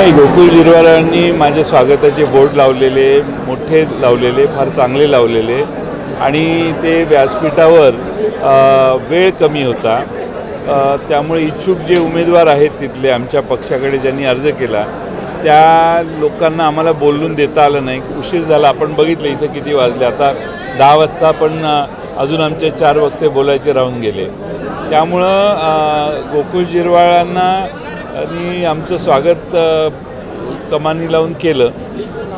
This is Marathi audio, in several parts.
नाही गोकुळ जिरवारांनी माझ्या स्वागताचे बोर्ड लावलेले मोठे लावलेले फार चांगले लावलेले. आणि ते व्यासपीठावर वेळ कमी होता. त्यामुळे इच्छुक जे उमेदवार आहेत तिथले आमच्या पक्षाकडे ज्यांनी अर्ज केला त्या लोकांना आम्हाला बोलून देता आलं नाही. उशीर झाला. आपण बघितलं इथं किती वाजले. आता दहा वाजता पण अजून आमचे चार वक्ते बोलायचे राहून गेले. त्यामुळं गोकुळ जिरवाळांना आणि आमचं स्वागत कमानी लावून केलं.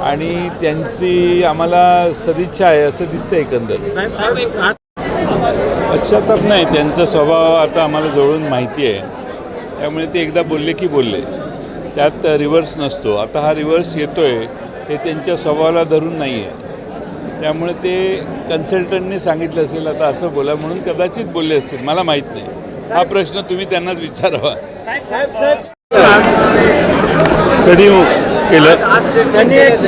आणि त्यांची आम्हाला सदिच्छा आहे असं दिसतं एकंदर. पश्चाताप नाही त्यांचा स्वभाव आता आम्हाला जवळून माहिती आहे. त्यामुळे ते एकदा बोलले की बोलले. त्यात रिव्हर्स नसतो. आता हा रिव्हर्स येतो आहे हे त्यांच्या स्वभावाला धरून नाही आहे त्यामुळे ते कन्सल्टंटने सांगितलं असेल आता असं बोला म्हणून कदाचित बोलले असतील. मला माहीत नाही. हा प्रश्न तुम्ही त्यांनाच विचारावा. कधी केलं? आज त्यांनी एक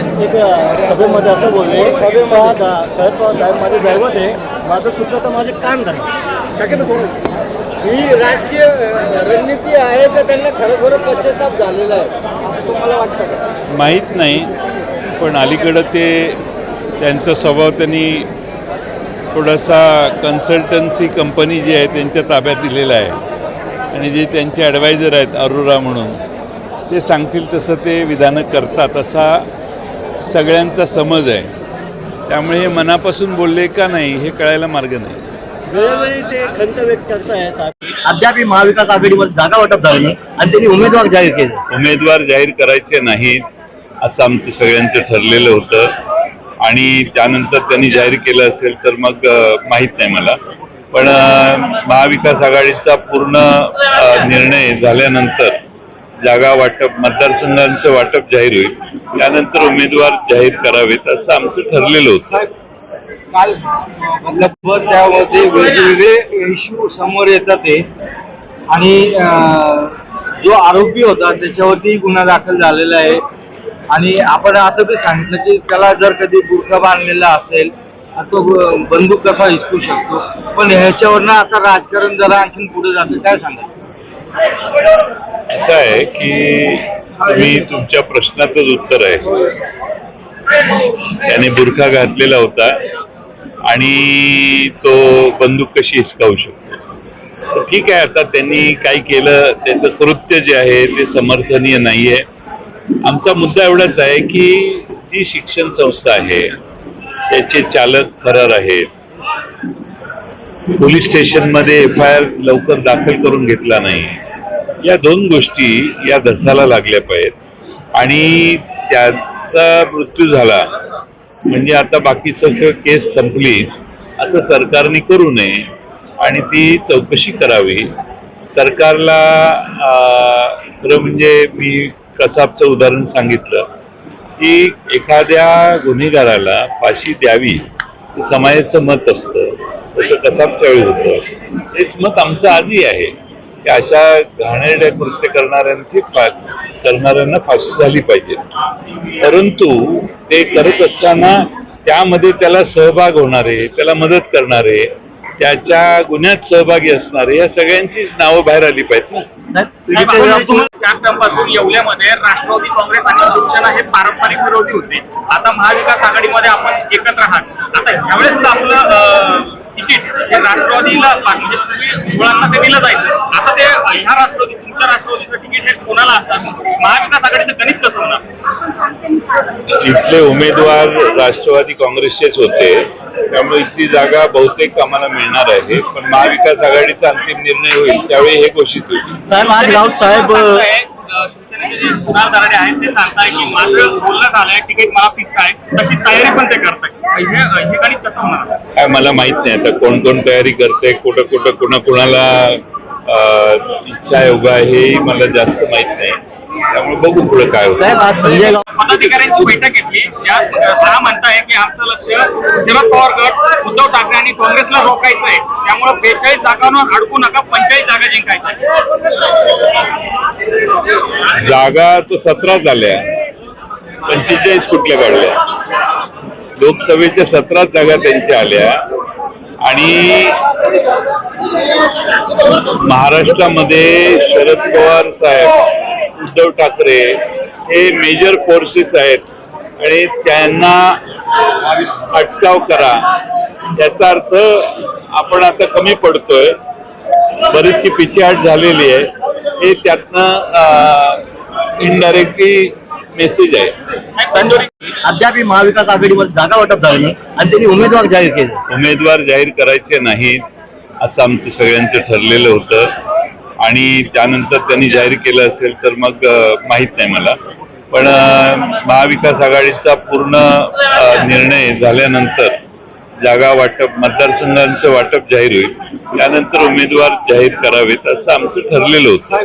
सभेमध्ये असं बोलले सभेमध्ये शरद पवार साहेब माझे दैवत आहे. माझं चुकलं तर माझे कान धरा. शक्यतो थोडं ही राजकीय रणनीती आहे तर त्यांना खरोखर पश्चाताप झालेला आहे? असं तुम्हाला वाटतं का? माहीत नाही पण अलीकडं ते त्यांचा स्वभाव त्यांनी थोडासा कन्सल्टन्सी कंपनी जी आहे त्यांच्या ताब्यात दिलेला आहे. आणि जे त्यांचे ॲडवायझर आहेत अरोरा म्हणून ते सांगतील तसं ते विधानं करतात असा सगळ्यांचा समज आहे. त्यामुळे हे मनापासून बोलले का नाही हे कळायला मार्ग नाही. वेळोवेळी ते खंत व्यक्त करत आहे साहेब अद्यापही महाविकास आघाडीवर जागा वाटप झाली नाही आणि त्यांनी उमेदवार जाहीर केले. उमेदवार जाहीर करायचे नाहीत असं आमचं सगळ्यांचं ठरलेलं होतं. आणि त्यानंतर त्यांनी जाहीर केलं असेल तर मग माहीत नाही मला. पण महाविकास आघाडीचा पूर्ण निर्णय झाल्यानंतर जागा वाटप मतदारसंघांचं वाटप जाहीर होईल. त्यानंतर उमेदवार जाहीर करावेत असं आमचं ठरलेलं होतं. काल त्यामध्ये वेगवेगळे इश्यू समोर येतात ते. आणि जो आरोपी होता त्याच्यावरती गुन्हा दाखल झालेला आहे. आणि आपण असं बी सांगितलं की त्याला जर कधी बुरखा बांधलेला असेल तो बंदूक कसा हिसकू शकतो? पण ह्याच्यावरनं आता राजकारण जरा आणखीन पुढे जातं. काय सांगा असं आहे की तुम्ही तुमच्या प्रश्नातच उत्तर आहे. त्याने बुरखा घातलेला होता आणि तो बंदूक कशी हिसकावू शकतो? ठीक आहे आता त्यांनी काय केलं त्याचं कृत्य जे आहे ते समर्थनीय नाहीये. आमचा मुद्दा एवढाच आहे की जी शिक्षण संस्था आहे त्याचे चालक फरार आहेत. पोलीस स्टेशनमध्ये एफ आय आर लवकर दाखल करून घेतला नाही. या दोन गोष्टी या धसाला लागल्या पाहिजेत. आणि त्याचा मृत्यू झाला म्हणजे आता बाकी सगळं केस संपली असं सरकारने करू नये आणि ती चौकशी करावी. सरकारला खरं म्हणजे मी कसाबचं उदाहरण सांगितलं की एखाद्या गुन्हेगाराला फाशी द्यावी हे समाजाचं मत असतं. तसं कसाबच्या वेळी होतं? तेच मत आमचं आजही आहे. की अशा घाणेरड्या कृत्य करणाऱ्यांची फा करणाऱ्यांना फाशी झाली पाहिजे. परंतु ते करत असताना त्यामध्ये त्याला सहभाग होणारे त्याला मदत करणारे त्याच्या गुन्ह्यात सहभागी असणारे या सगळ्यांचीच नावं बाहेर आली पाहिजेत ना. चार टर्मपासून येवल्यामध्ये राष्ट्रवादी काँग्रेस आणि शिवसेना हे पारंपरिक विरोधी होते. आता महाविकास आघाडीमध्ये आपण एकत्र आहात. आता यावेळेस आपलं तिकीट हे राष्ट्रवादीला म्हणजे तुम्ही मुलांना ते दिलं जायचं आता ते ह्या राष्ट्रवादी तुमच्या राष्ट्रवादीचं तिकीट हे कोणाला असतात महाविकास आघाडीचं गणित कसं होणार? इथले उमेदवार राष्ट्रवादी काँग्रेसचेच होते. त्यामुळे इथली जागा बहुतेक आम्हाला मिळणार आहे. पण महाविकास आघाडीचा अंतिम निर्णय होईल त्यावेळी हे घोषित होईल. साहेब आज राऊत साहेब कुणाल दराडे आहेत ते सांगताय की माझं बोलणं झालंय तिकीट मला फिक्स आहे. तशी तयारी पण ते करताय हे हे गणित कसं होणार? काय मला माहीत नाही आता कोण कोण तयारी करते कुठं कुठं कुणा कुणाला इच्छा आहे उभा आहे हेही मला जास्त माहीत नाही. त्यामुळे बघू पुढे काय होतं. पदाधिकाऱ्यांची बैठक घेतली. ज्यात सहा म्हणताय की आमचं लक्ष शरद पवार गट उद्धव ठाकरे आणि काँग्रेसला रोखायचं आहे त्यामुळे बेचाळीस जागांवर अडकू नका पंचेचाळीस जागा जिंकायच्या जागा तर सतरा झाल्या. पंचेचाळीस कुठल्या काढल्या? लोकसभेच्या सतरा जागा त्यांच्या आल्या. आणि महाराष्ट्रामध्ये शरद पवार साहेब उद्धव ठाकरे हे मेजर फोर्सेस आहेत. आणि त्यांना अटकाव करा. याचा अर्थ आपण आता कमी पडतोय. बरीचशी पिछेहाट झालेली आहे. हे त्यातनं इनडायरेक्टली मेसेज आहे. अद्याप महाविकास आघाडीमध्ये जागा वाटप झालं नाही आणि त्यांनी उमेदवार जाहीर केले. उमेदवार जाहीर करायचे नाहीत असं आमचं सगळ्यांचं ठरलेलं होतं. आणि त्यानंतर त्यांनी जाहीर केलं असेल तर मग माहीत नाही मला. पण महाविकास आघाडीचा पूर्ण निर्णय झाल्यानंतर जागा वाटप मतदारसंघांचं वाटप जाहीर होईल. त्यानंतर उमेदवार जाहीर करावेत असं आमचं ठरलेलं होतं.